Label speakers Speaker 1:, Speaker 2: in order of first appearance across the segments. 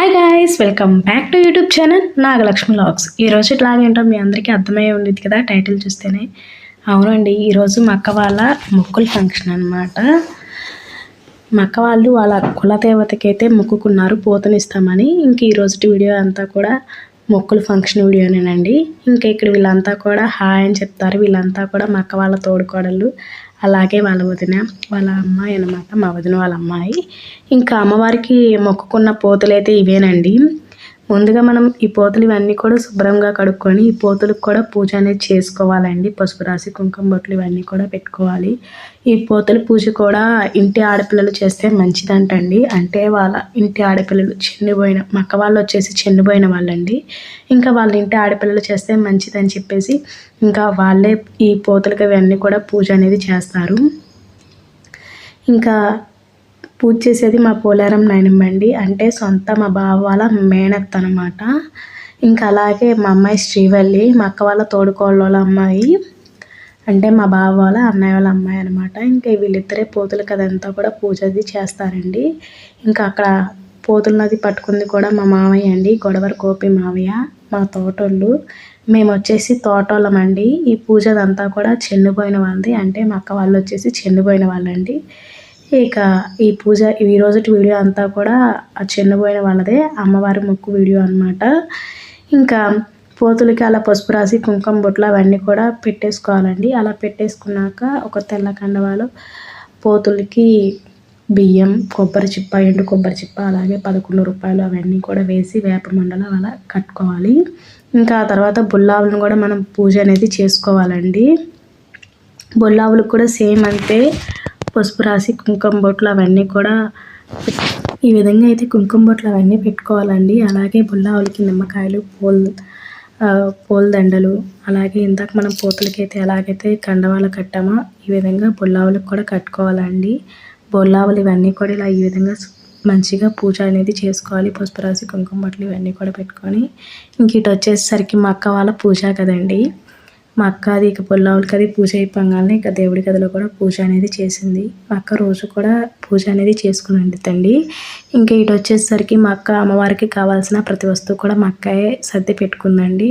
Speaker 1: Hi guys welcome back to YouTube channel Nagalakshmi vlogs ఈరోజు ఇట్లాగేంటో మీ అందరికీ అర్థమయ్యే ఉండేది కదా టైటిల్ చూస్తేనే. అవునండి ఈరోజు మా అక్క వాళ్ళ మొక్కుల ఫంక్షన్ అనమాట మా అక్క వాళ్ళు వాళ్ళ కులదేవతకైతే మొక్కుకున్నారు పోతనిస్తామని ఇంక ఈరోజు వీడియో అంతా కూడా మొక్కులు ఫంక్షన్ వీడియోనేనండి. ఇంకా ఇక్కడ వీళ్ళంతా కూడా హాయ్ అని చెప్తారు. వీళ్ళంతా కూడా మా అక్క వాళ్ళ తోడుకోడళ్ళు. అలాగే వాళ్ళ వదిన వాళ్ళ అమ్మాయి అనమాట మా వదిన వాళ్ళ అమ్మాయి. ఇంకా అమ్మవారికి మొక్కుకున్న పోతులు అయితే ఇవేనండి. ముందుగా మనం ఈ పోతులు ఇవన్నీ కూడా శుభ్రంగా కడుక్కొని ఈ పోతులకు కూడా పూజ అనేది చేసుకోవాలండి. పసుపు రాసి కుంకుమ బొట్లు ఇవన్నీ కూడా పెట్టుకోవాలి. ఈ పోతుల పూజ కూడా ఇంటి ఆడపిల్లలు చేస్తే మంచిదంటండి. అంటే వాళ్ళ ఇంటి ఆడపిల్లలు చెన్నిపోయిన మక్క వాళ్ళు వచ్చేసి చెన్నిపోయిన వాళ్ళండి. ఇంకా వాళ్ళ ఇంటి ఆడపిల్లలు చేస్తే మంచిదని చెప్పేసి ఇంకా వాళ్ళే ఈ పోతులకి ఇవన్నీ కూడా పూజ అనేది చేస్తారు. ఇంకా పూజ చేసేది మా పోలారం నాయనమ్మ అండి. అంటే సొంత మా బావ వాళ్ళ మేనత్త అనమాట ఇంకా అలాగే మా అమ్మాయి శ్రీవల్లి మా అక్క వాళ్ళ తోడుకోళ్ళ వాళ్ళ అమ్మాయి అంటే మా బావ వాళ్ళ అన్నయ్య వాళ్ళ అమ్మాయి అనమాట ఇంకా వీళ్ళిద్దరే పోతులు కదంతా కూడా పూజ అది చేస్తారండి. ఇంకా అక్కడ పోతుల నది పట్టుకుంది కూడా మా మామయ్య అండి గొడవర కోపి మావయ్య మా తోటోళ్ళు. మేము వచ్చేసి తోటోళ్ళమండి ఈ పూజదంతా కూడా చెన్నుపోయిన వాళ్ళది. అంటే మా అక్క వాళ్ళు వచ్చేసి చెన్నుపోయిన వాళ్ళండి. ఇక ఈ పూజ ఈ రోజు వీడియో అంతా కూడా ఆ చిన్నపోయిన వాళ్ళదే అమ్మవారి మొక్కు వీడియో అనమాట ఇంకా పోతులకి అలా పసుపు రాసి కుంకుమ బొట్లు అవన్నీ కూడా పెట్టేసుకోవాలండి. అలా పెట్టేసుకున్నాక ఒక తెల్ల కండవాలు పోతులకి బియ్యం కొబ్బరి చిప్ప ఎండు కొబ్బరి చిప్ప అలాగే పదకొండు రూపాయలు అవన్నీ కూడా వేసి వేప మండలం అలా కట్టుకోవాలి. ఇంకా ఆ తర్వాత బుల్లావులను కూడా మనం పూజ అనేది చేసుకోవాలండి. బొల్లావులకు కూడా సేమ్ అంతే. పసుపు రాసి కుంకుమ బొట్లు అవన్నీ కూడా ఈ విధంగా అయితే కుంకుమ బొట్లు అవన్నీ పెట్టుకోవాలండి. అలాగే బుల్లావులకి నిమ్మకాయలు పూల్ పూలదండలు అలాగే ఇందాక మనం పూతలకైతే ఎలాగైతే కండవాళ్ళు కట్టామో ఈ విధంగా బొల్లావులకు కూడా కట్టుకోవాలండి. బొల్లావులు ఇవన్నీ కూడా ఇలా ఈ విధంగా మంచిగా పూజ అనేది చేసుకోవాలి. పసుపు రాసి కుంకుమ బట్టలు ఇవన్నీ కూడా పెట్టుకొని. ఇంక ఇటు వచ్చేసరికి మా అక్క వాళ్ళ పూజ కదండి. మా అక్క అది ఇక పుల్లవులకి అది పూజ అయిపోగానే ఇక దేవుడి గదిలో కూడా పూజ అనేది చేసింది. మా అక్క రోజు కూడా పూజ అనేది చేసుకుని ఉండిద్దండి. ఇంకా ఇటు వచ్చేసరికి మా అక్క అమ్మవారికి కావాల్సిన ప్రతి వస్తువు కూడా మా అక్కయే సర్ది పెట్టుకుందండి.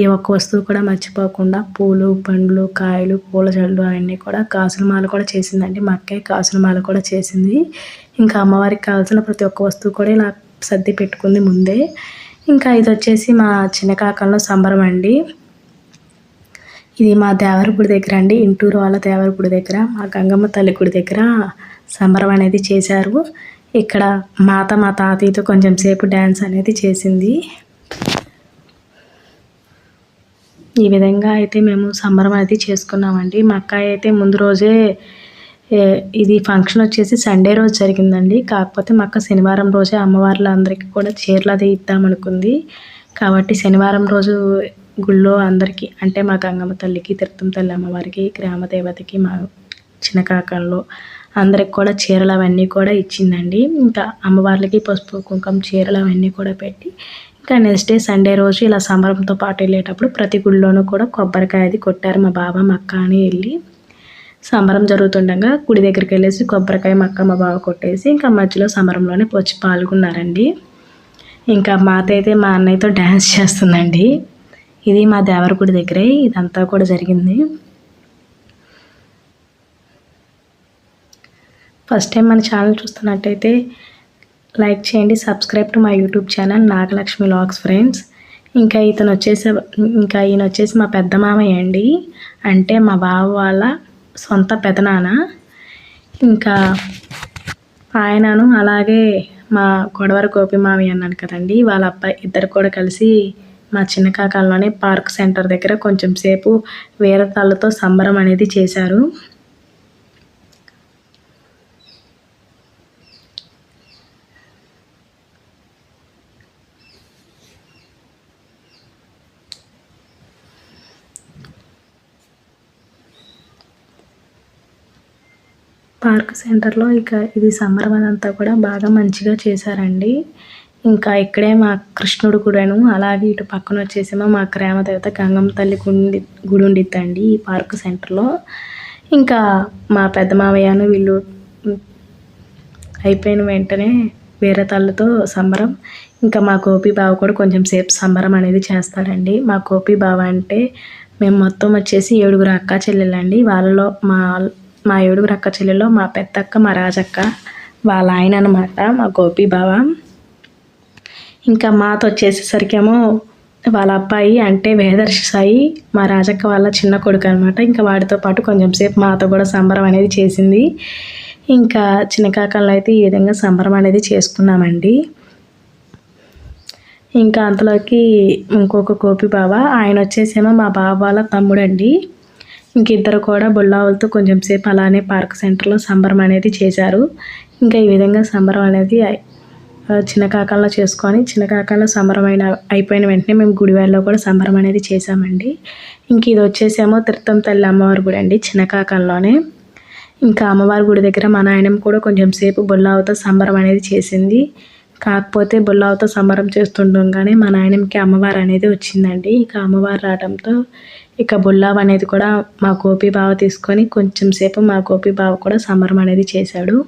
Speaker 1: ఏ ఒక్క వస్తువు కూడా మర్చిపోకుండా పూలు పండ్లు కాయలు పూల జల్లు అవన్నీ కూడా కాసుల మాల కూడా చేసిందండి. మా అక్కయ్య కాసుల మాల కూడా చేసింది. ఇంకా అమ్మవారికి కావాల్సిన ప్రతి ఒక్క వస్తువు కూడా ఇలా సర్ది పెట్టుకుంది ముందే. ఇంకా ఇది వచ్చేసి మా చిన్న కాకంలో సంబరం అండి ఇది మా దేవరపుడి దగ్గర అండి. ఇంటూరు వాళ్ళ దేవరపుడి దగ్గర మా గంగమ్మ తల్లి గుడి దగ్గర సంబరం అనేది చేశారు. ఇక్కడ మాత మా తాతయ్యతో కొంచెం సేపు డ్యాన్స్ అనేది చేసింది. ఈ విధంగా అయితే మేము సంబరం అనేది చేసుకున్నామండి. మా అక్క అయితే ముందు రోజే ఇది ఫంక్షన్ వచ్చేసి సండే రోజు జరిగిందండి. కాకపోతే మా అక్క శనివారం రోజే అమ్మవార్లందరికీ కూడా చీరలు అది ఇద్దామనుకుంది. కాబట్టి శనివారం రోజు గుళ్ళో అందరికీ అంటే మా గంగమ్మ తల్లికి తిరుతం తల్లి అమ్మవారికి గ్రామ దేవతకి మా చిన్న కాకల్లో అందరికి కూడా చీరలు అవన్నీ కూడా ఇచ్చిందండి. ఇంకా అమ్మవార్లకి పసుపు కుంకుమ చీరలు అవన్నీ కూడా పెట్టి ఇంకా నెక్స్ట్ డే సండే రోజు ఇలా సంబరంతో పాటు వెళ్ళేటప్పుడు ప్రతి గుళ్ళోనూ కూడా కొబ్బరికాయ అది కొట్టారు మా బావ మా అక్క అని వెళ్ళి సంబరం జరుగుతుండగా గుడి దగ్గరికి వెళ్ళేసి కొబ్బరికాయ మా అక్క మా బావ కొట్టేసి ఇంకా మధ్యలో సంబరంలోనే వచ్చి పాల్గొన్నారండి. ఇంకా మాత అయితే మా అన్నయ్యతో డ్యాన్స్ చేస్తుందండి. ఇది మా దేవరగుడి దగ్గరే ఇదంతా కూడా జరిగింది. ఫస్ట్ టైం మన ఛానల్ చూస్తున్నట్టయితే లైక్ చేయండి సబ్స్క్రైబ్ టు మా YouTube channel Nagalakshmi vlogs friends. ఇంకా ఇతను వచ్చేసి ఇంకా ఈయన వచ్చేసి మా పెద్ద మామయ్య అండి. అంటే మా బావ వాళ్ళ సొంత పెదనాన్న ఇంకా ఆయనను అలాగే మా గొడవర గోపి మామయ్య అన్నాను కదండి వాళ్ళ అబ్బాయి ఇద్దరు కూడా కలిసి మా చిన్న కాకాలలోనే పార్క్ సెంటర్ దగ్గర కొంచెం సేపు వేరతాళ్ళతో సంబరం అనేది చేశారు. పార్క్ సెంటర్లో ఇక ఇది సంబరం అదంతా కూడా బాగా మంచిగా చేశారండి. ఇంకా ఇక్కడే మా కృష్ణుడు కూడాను అలాగే ఇటు పక్కన వచ్చేసేమో మా గ్రామ దేవత గంగమ్మ తల్లి గుండి గుడి ఉండిద్దండి ఈ పార్క్ సెంటర్లో. ఇంకా మా పెద్ద మావయ్యను వీళ్ళు అయిపోయిన వెంటనే వేరే తల్లితో సంబరం. ఇంకా మా గోపి బావ కూడా కొంచెం సేపు సంబరం అనేది చేస్తాడండి. మా గోపి బావ అంటే మేము మొత్తం వచ్చేసి ఏడుగురు అక్క చెల్లెలండి. వాళ్ళలో మా మా ఏడుగురు అక్క చెల్లెల్లో మా పెద్దక్క మా రాజక్క వాళ్ళ ఆయన అనమాట మా గోపి బావ. ఇంకా మాతో వచ్చేసేసరికేమో వాళ్ళ అబ్బాయి అంటే వేదర్శి సాయి మా రాజక్క వాళ్ళ చిన్న కొడుకు అనమాట ఇంకా వాడితో పాటు కొంచెం సేపు మాతో కూడా సంబరం అనేది చేసింది. ఇంకా చిన్న కాకల్లో అయితే ఈ విధంగా సంబరం అనేది చేసుకున్నామండి. ఇంకా అంతలోకి ఇంకొక కోపి బావ ఆయన వచ్చేసేమో మా బావ వాళ్ళ తమ్ముడు అండి ఇంక ఇద్దరు కూడా బుల్లావులతో కొంచెం సేపు అలానే పార్క్ సెంటర్లో సంబరం అనేది చేశారు. ఇంకా ఈ విధంగా సంబరం అనేది చిన్న కాకాల్లో చేసుకొని చిన్న కాకాల్లో సంబరం అయిపోయిన వెంటనే మేము గుడివాడలో కూడా సంబరం అనేది చేసామండి ఇంక ఇది వచ్చేసేమో తిరుతం తల్లి అమ్మవారి గుడి అండి చిన్న ఇంకా అమ్మవారి గుడి దగ్గర మా నాయనమ్మ కూడా కొంచెం సేపు బుల్లావుతో సంబరం అనేది చేసింది. కాకపోతే బుల్లావుతో సంబరం చేస్తుండగానే మా నాయనమ్మకి అమ్మవారు అనేది వచ్చిందండి. ఇక అమ్మవారు రావడంతో ఇక బుల్లావ్ అనేది కూడా మా గోపి బావ తీసుకొని కొంచెం సేపు మా గోపి బావ కూడా సంబరం అనేది చేశాడు.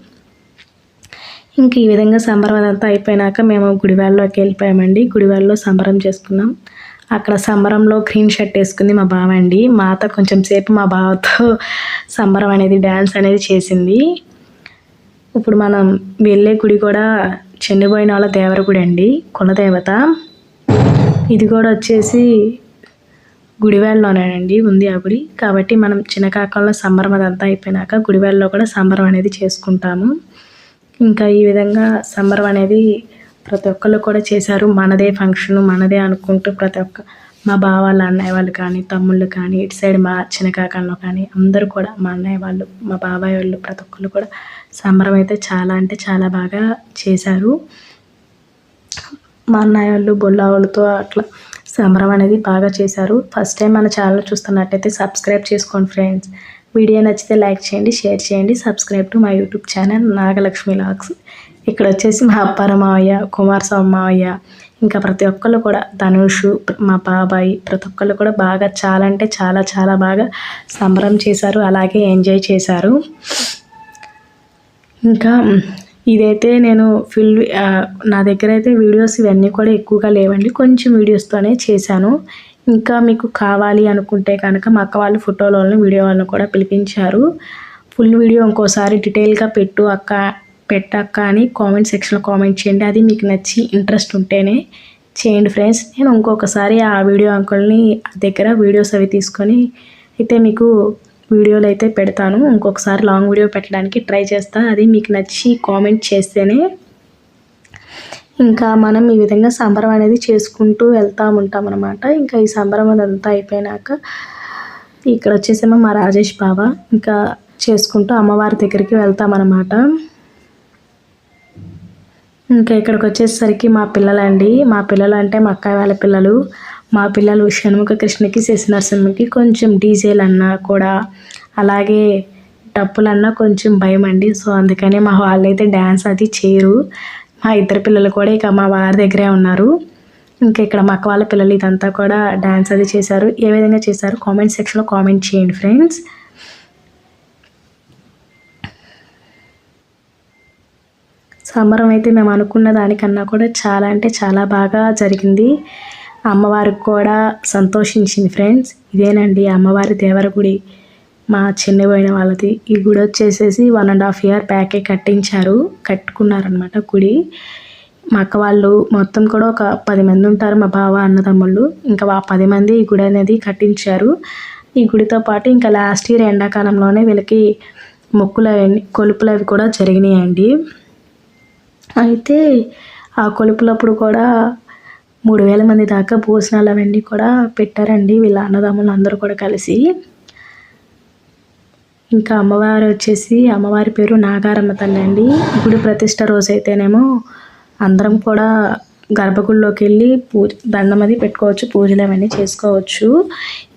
Speaker 1: ఇంక ఈ విధంగా సంబరం అదంతా అయిపోయినాక మేము గుడివాళ్ళలోకి వెళ్ళిపోయామండి. గుడివాళ్ళలో సంబరం చేసుకున్నాం. అక్కడ సంబరంలో గ్రీన్ షర్ట్ వేసుకుంది మా బావ అండి మాత కొంచెం సేపు మా బావతో సంబరం అనేది డ్యాన్స్ అనేది చేసింది. ఇప్పుడు మనం వెళ్ళే గుడి కూడా చెన్నిపోయిన వాళ్ళ దేవరగుడి అండి కులదేవత ఇది కూడా వచ్చేసి గుడివేళ్ళలోనేనండి ఉంది ఆ గుడి. కాబట్టి మనం చిన్నకాకంలో సంబరం అదంతా అయిపోయినాక గుడివేళ్ళలో కూడా సంబరం అనేది చేసుకుంటాము. ఇంకా ఈ విధంగా సంబరం అనేది ప్రతి ఒక్కళ్ళు కూడా చేశారు. మనదే ఫంక్షన్ మనదే అనుకుంటూ ప్రతి ఒక్క మా బావ వాళ్ళ అన్నయ్య వాళ్ళు కానీ తమ్ముళ్ళు కానీ ఇటు సైడ్ మా చిన్నకాకన్న కానీ అందరూ కూడా మా అన్నయ్య వాళ్ళు మా బాబాయ్ వాళ్ళు ప్రతి ఒక్కళ్ళు కూడా సంబరం అయితే చాలా అంటే చాలా బాగా చేశారు. మా అన్నయ్య వాళ్ళు బొల్లా వాళ్ళతో అట్లా సంబరం అనేది బాగా చేశారు. ఫస్ట్ టైం మన ఛానల్ చూస్తున్నట్టయితే సబ్స్క్రైబ్ చేసుకోండి ఫ్రెండ్స్ వీడియో నచ్చితే లైక్ చేయండి షేర్ చేయండి subscribe to my YouTube channel Nagalakshmi vlogs. ఇక్కడ వచ్చేసి మా అప్పార మావయ్య కుమారస్వామి మావయ్య ఇంకా ప్రతి ఒక్కళ్ళు కూడా ధనుష్ మా బాబాయి ప్రతి ఒక్కళ్ళు కూడా బాగా చాలా అంటే చాలా చాలా బాగా సంబరం చేశారు అలాగే ఎంజాయ్ చేశారు. ఇంకా ఇదైతే నేను ఫిల్ నా దగ్గర అయితే వీడియోస్ ఇవన్నీ కూడా ఎక్కువగా లేవండి. కొంచెం వీడియోస్తోనే చేశాను. ఇంకా మీకు కావాలి అనుకుంటే కనుక మా అక్క వాళ్ళు ఫోటోల వాళ్ళని వీడియో వాళ్ళని కూడా పిలిపించారు. ఫుల్ వీడియో ఇంకోసారి డీటెయిల్గా పెట్టు అక్క పెట్టక్క అని కామెంట్ సెక్షన్లో కామెంట్ చేయండి. అది మీకు నచ్చి ఇంట్రెస్ట్ ఉంటేనే చేయండి ఫ్రెండ్స్. నేను ఇంకొకసారి ఆ వీడియో అంకుల్ని దగ్గర వీడియోస్ అవి తీసుకొని అయితే మీకు వీడియోలు అయితే పెడతాను. ఇంకొకసారి లాంగ్ వీడియో పెట్టడానికి ట్రై చేస్తాను అది మీకు నచ్చి కామెంట్ చేస్తేనే. ఇంకా మనం ఈ విధంగా సంబరం అనేది చేసుకుంటూ వెళ్తూ ఉంటాం అనమాట ఇంకా ఈ సంబరం అదంతా అయిపోయినాక ఇక్కడ వచ్చేసేమో మా రాజేష్ బాబా ఇంకా చేసుకుంటూ అమ్మవారి దగ్గరికి వెళ్తామన్నమాట ఇంకా ఇక్కడికి వచ్చేసరికి మా పిల్లలండి. మా పిల్లలు అంటే మా అక్కయ్య వాళ్ళ పిల్లలు. మా పిల్లలు షణ్ముఖ కృష్ణకి శశి నరసింహకి కొంచెం డీజేలు అన్నా కూడా అలాగే డప్పులన్నా కొంచెం భయం అండి. సో అందుకనే మా వాళ్ళు అయితే డ్యాన్స్ అది చేయరు. మా ఇద్దరు పిల్లలు కూడా ఇక మా వారి దగ్గరే ఉన్నారు. ఇంకా ఇక్కడ మా అక్క వాళ్ళ పిల్లలు ఇదంతా కూడా డ్యాన్స్ అది చేశారు. ఏ విధంగా చేశారు? కామెంట్ సెక్షన్లో కామెంట్ చేయండి ఫ్రెండ్స్. సంబరం అయితే మేము అనుకున్న దానికన్నా కూడా చాలా అంటే చాలా బాగా జరిగింది. అమ్మవారికి కూడా సంతోషించింది ఫ్రెండ్స్. ఇదేనండి అమ్మవారి దేవర గుడి మా చిన్నపోయిన వాళ్ళది. ఈ గుడి వచ్చేసేసి వన్ అండ్ హాఫ్ ఇయర్ ప్యాకే కట్టించారు. కట్టుకున్నారనమాట గుడి. మా అక్క వాళ్ళు మొత్తం కూడా ఒక పది మంది ఉంటారు మా బావ అన్నదమ్ముళ్ళు ఇంకా ఆ పది మంది ఈ గుడి అనేది కట్టించారు. ఈ గుడితో పాటు ఇంకా లాస్ట్ ఇయర్ ఎండాకాలంలోనే వీళ్ళకి మొక్కులు కొలుపులు అవి కూడా జరిగినాయండి. అయితే ఆ కొలుపులప్పుడు కూడా మూడు వేల మంది దాకా భోజనాలు అవన్నీ కూడా పెట్టారండి. వీళ్ళ అన్నదమ్ములు అందరూ కూడా కలిసి. ఇంకా అమ్మవారు వచ్చేసి అమ్మవారి పేరు నాగారమ్మ తల్లి అండి. గుడి ప్రతిష్ట రోజు అయితేనేమో అందరం కూడా గర్భగుడిలోకి వెళ్ళి పూజ దండం అది పెట్టుకోవచ్చు పూజలు అవన్నీ చేసుకోవచ్చు.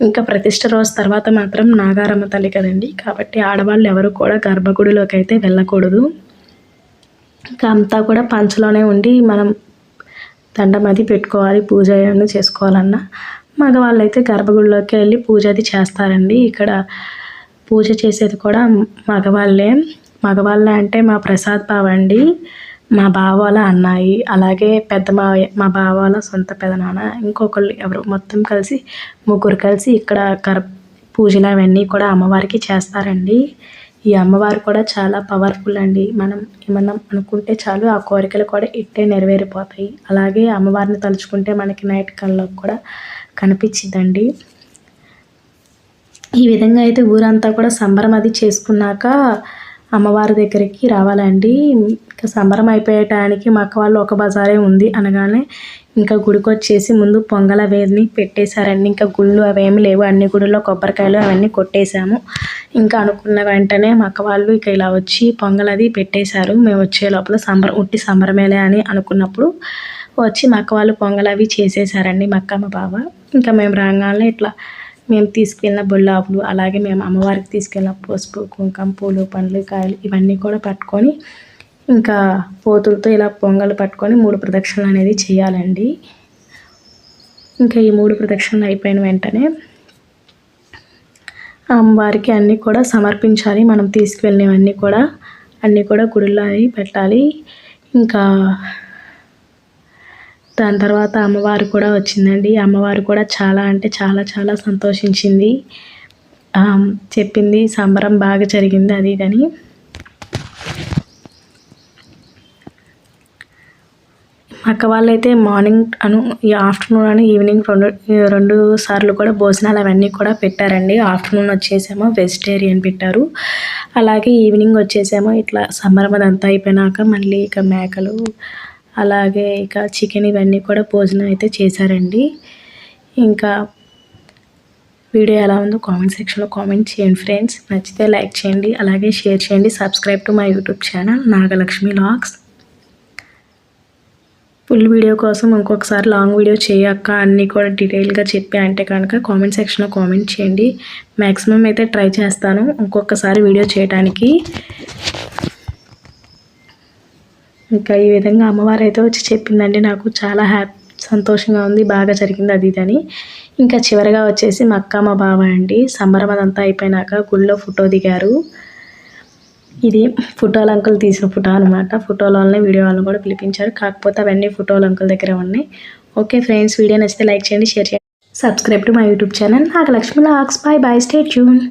Speaker 1: ఇంకా ప్రతిష్ట రోజు తర్వాత మాత్రం నాగారమ్మ తల్లి కదండి. కాబట్టి ఆడవాళ్ళు ఎవరు కూడా గర్భగుడిలోకి అయితే వెళ్ళకూడదు. ఇంకా అంతా కూడా పంచలోనే ఉండి మనం దండం అది పెట్టుకోవాలి పూజ ఏమైనా చేసుకోవాలన్నా. మగవాళ్ళు అయితే గర్భగుడిలోకి వెళ్ళి పూజ అది చేస్తారండి. ఇక్కడ పూజ చేసేది కూడా మగవాళ్ళే. మగవాళ్ళే అంటే మా ప్రసాద్ బావ అండి. మా బావ వాళ్ళ అన్నాయి అలాగే పెద్ద మావయ్య మా బావ వాళ్ళ సొంత పెదనాన్న ఇంకొకళ్ళు ఎవరు మొత్తం కలిసి ముగ్గురు కలిసి ఇక్కడ కర పూజలు అవన్నీ కూడా అమ్మవారికి చేస్తారండి. ఈ అమ్మవారు కూడా చాలా పవర్ఫుల్ అండి. మనం ఏమన్నా అనుకుంటే చాలు ఆ కోరికలు కూడా ఇట్టే నెరవేరిపోతాయి. అలాగే అమ్మవారిని తలుచుకుంటే మనకి నైట్ కళ్ళకు కూడా కనిపించిందండి ఈ విధంగా అయితే ఊరంతా కూడా సంబరం అది చేసుకున్నాక అమ్మవారి దగ్గరికి రావాలండి. ఇంకా సంబరం అయిపోయటానికి మా అక్క వాళ్ళు ఒక బజారే ఉంది అనగానే ఇంకా గుడికి వచ్చేసి ముందు పొంగల వేదిని పెట్టేశారండి. ఇంకా గుళ్ళు అవేమి లేవు. అన్ని గుడిలో కొబ్బరికాయలు అవన్నీ కొట్టేశాము. ఇంకా అనుకున్న వెంటనే మా అక్క వాళ్ళు ఇక ఇలా వచ్చి పొంగల్ అది పెట్టేశారు. మేము వచ్చే లోపల సంబరం ఉట్టి సంబరమేలే అని అనుకున్నప్పుడు వచ్చి మా అక్క వాళ్ళు పొంగల్ అవి చేసేసారండి మా అక్క మా బావ. ఇంకా మేము రాగానే ఇట్లా మేము తీసుకెళ్ళిన బొల్లాపులు అలాగే మేము అమ్మవారికి తీసుకెళ్ళిన పసుపు కుంకుమ పూలు పండ్లు కాయలు ఇవన్నీ కూడా పట్టుకొని ఇంకా పోతులతో ఇలా పొంగలు పట్టుకొని మూడు ప్రదక్షిణలు అనేది చేయాలండి. ఇంకా ఈ మూడు ప్రదక్షిణలు అయిపోయిన వెంటనే అమ్మవారికి అన్నీ కూడా సమర్పించాలి. మనం తీసుకువెళ్ళినవన్నీ కూడా అన్నీ కూడా గుడిలో పెట్టాలి. ఇంకా దాని తర్వాత అమ్మవారు కూడా వచ్చిందండి. అమ్మవారు కూడా చాలా అంటే చాలా చాలా సంతోషించింది. చెప్పింది సంబరం బాగా జరిగింది అది ఇదని అక్క వాళ్ళైతే మార్నింగ్ అను ఈ ఆఫ్టర్నూన్ అని ఈవినింగ్ రెండు రెండు సార్లు కూడా భోజనాలు అవన్నీ కూడా పెట్టారండి. ఆఫ్టర్నూన్ వచ్చేసేమో వెజిటేరియన్ పెట్టారు. అలాగే ఈవినింగ్ వచ్చేసేమో ఇట్లా సంబరం అదంతా అయిపోయినాక మళ్ళీ ఇక మేకలు అలాగే ఇక చికెన్ ఇవన్నీ కూడా భోజనం అయితే చేశారండి. ఇంకా వీడియో ఎలా ఉందో కామెంట్ సెక్షన్లో కామెంట్ చేయండి ఫ్రెండ్స్. నచ్చితే లైక్ చేయండి అలాగే షేర్ చేయండి subscribe to my YouTube channel Nagalakshmi vlogs full video కోసం ఇంకొకసారి లాంగ్ వీడియో చేయక్క అన్నీ కూడా డీటెయిల్గా చెప్పి అంటే కనుక కామెంట్ సెక్షన్లో కామెంట్ చేయండి. మ్యాక్సిమం అయితే ట్రై చేస్తాను ఇంకొకసారి వీడియో చేయడానికి ఇంకా ఈ విధంగా అమ్మవారు అయితే వచ్చి చెప్పిందండి. నాకు చాలా హ్యాపీ సంతోషంగా ఉంది. బాగా జరిగింది అది ఇదని. ఇంకా చివరిగా వచ్చేసి మా అక్క మా బావ అండి. సంబరం అదంతా అయిపోయినాక గుళ్ళో ఫోటో దిగారు. ఇది ఫోటోల అంకుల్ తీసిన ఫోటో అనమాట ఫోటోల వల్లనే వీడియో వాళ్ళని కూడా పిలిపించారు. కాకపోతే అవన్నీ ఫోటోల అంకుల్ దగ్గర ఉన్నాయి. ఓకే ఫ్రెండ్స్ వీడియో నచ్చితే లైక్ చేయండి షేర్ చేయండి. Subscribe to my YouTube channel. నాకు Lakshmi vlogs. Bye bye stay tune.